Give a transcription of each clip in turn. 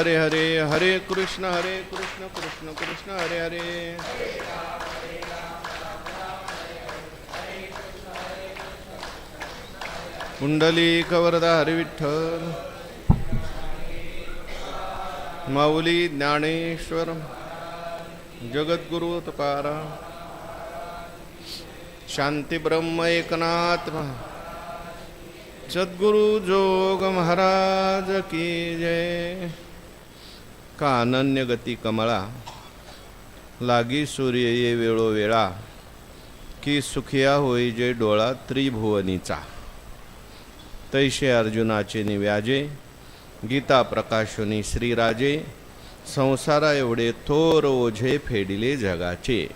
हरे हरे हरे कृष्ण हरे कृष्ण कृष्ण कृष्ण हरे हरे। कुंडली कवरदा हरिविठ्ठल माऊली ज्ञानेश्वर जगद्गुरु तुकारा शांती ब्रह्म एकनाथ सद्गुरु जोग महाराज की जय। का अनन्य गती कमळा? लागी सूर्य ये वेळोवेळा की सुखिया होई जे डोळा त्रिभुवनीचा. तैसे अर्जुनाचे निव्याजे गीता प्रकाशनी श्रीराजे संसारा एवढे थोर ओझे फेडिले जगाचे.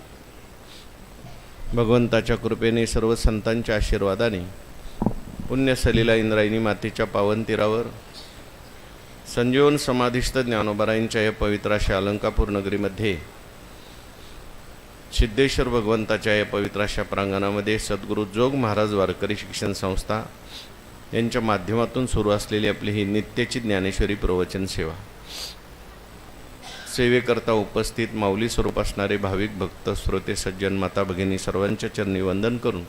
भगवंताच्या कृपेने सर्व संतांच्या आशीर्वादाने पुण्यसलीला इंद्रायणी मातेच्या पावनतीरावर संजीवन समाधिस्थ ज्ञानोबराईंच्या या पवित्र अशा अलंकापूर नगरीमध्ये सिद्धेश्वर भगवंताच्या या पवित्र अशा प्रांगणामध्ये सद्गुरू जोग महाराज वारकरी शिक्षण संस्था यांच्या माध्यमातून सुरू असलेली आपली ही नित्याची ज्ञानेश्वरी प्रवचन सेवा. सेवेकरता उपस्थित माऊली स्वरूप असणारे भाविक भक्त श्रोते सज्जन माता भगिनी सर्वांच्या चरणी वंदन करून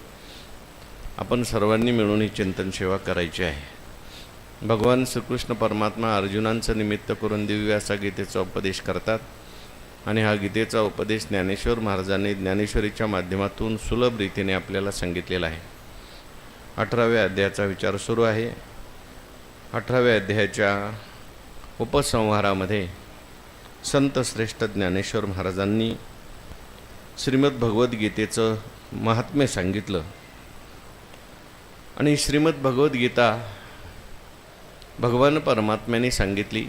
आपण सर्वांनी मिळून ही चिंतन सेवा करायची आहे. भगवान श्रीकृष्ण परमात्मा अर्जुनांचं निमित्त करून दिव्य असा गीतेचा उपदेश करतात. आणि हा गीतेचा उपदेश ज्ञानेश्वर महाराजांनी ज्ञानेश्वरीच्या माध्यमातून सुलभ रीतीने आपल्याला सांगितलेला आहे. अठराव्या अध्यायाचा विचार सुरू आहे. अठराव्या अध्यायाच्या उपसंहारामध्ये संत श्रेष्ठ ज्ञानेश्वर महाराजांनी श्रीमद भगवद्गीतेचं महात्म्य सांगितलं. आणि श्रीमद भगवद्गीता भगवान परमात्म्याने सांगितली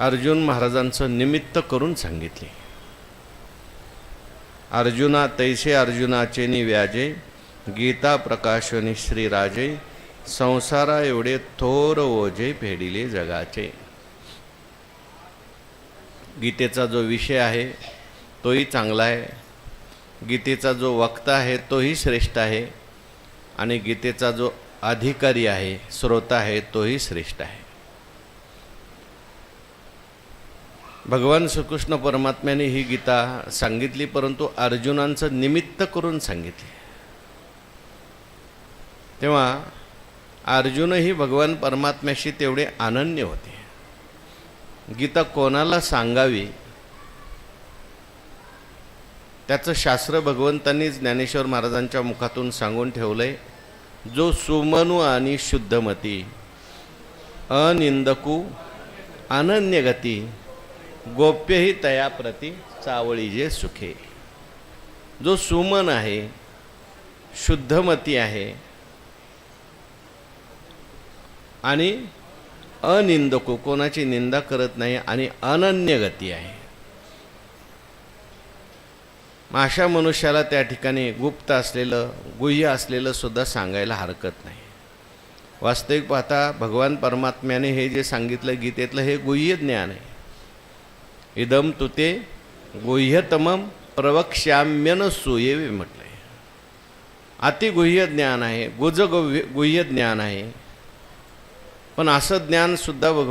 अर्जुन महाराजांचं निमित्त करून सांगितले. अर्जुना तैसे अर्जुनाचे निव्याजे गीता प्रकाशनी श्रीराजे संसारा एवढे थोर ओझे फेडिले जगाचे. गीतेचा जो विषय आहे तोही चांगला आहे. गीतेचा जो वक्ता आहे तोही श्रेष्ठ आहे. आणि गीतेचा जो अधिकारी आहे श्रोता आहे तोही श्रेष्ठ आहे. भगवान श्रीकृष्ण परमात्म्याने ही गीता सांगितली परंतु अर्जुनांचं निमित्त करून सांगितली. तेव्हा अर्जुनही भगवान परमात्म्याशी तेवढे अनन्य होते. गीता कोणाला सांगावी? त्याचं शास्त्र भगवंतांनी ज्ञानेश्वर महाराजांच्या मुखातून सांगून ठेवलंय. जो सुमनु आणि शुद्धमती अनिंदकू अनन्यगती गोप्यही तया प्रती चावळी जे सुखे. जो सुमन आहे शुद्धमती आहे आणि अनिंदकू कोणाची निंदा करत नाही आणि अनन्य गती आहे. मग अशा मनुष्याला त्या ठिकाणी गुप्त असलेलं गुह्य असलेलं सुद्धा सांगायला हरकत नाही. वास्तविक पाहता भगवान परमात्म्याने हे जे सांगितलं गीतेतलं हे गुह्य ज्ञान आहे. इदम तुते गुह्यतमम प्रवक्ष्याम्यन सुयेवी म्हटलं आहे अतिगुह्य ज्ञान आहे गुज गुह्य ज्ञान आहे. पण असं ज्ञानसुद्धा भगवान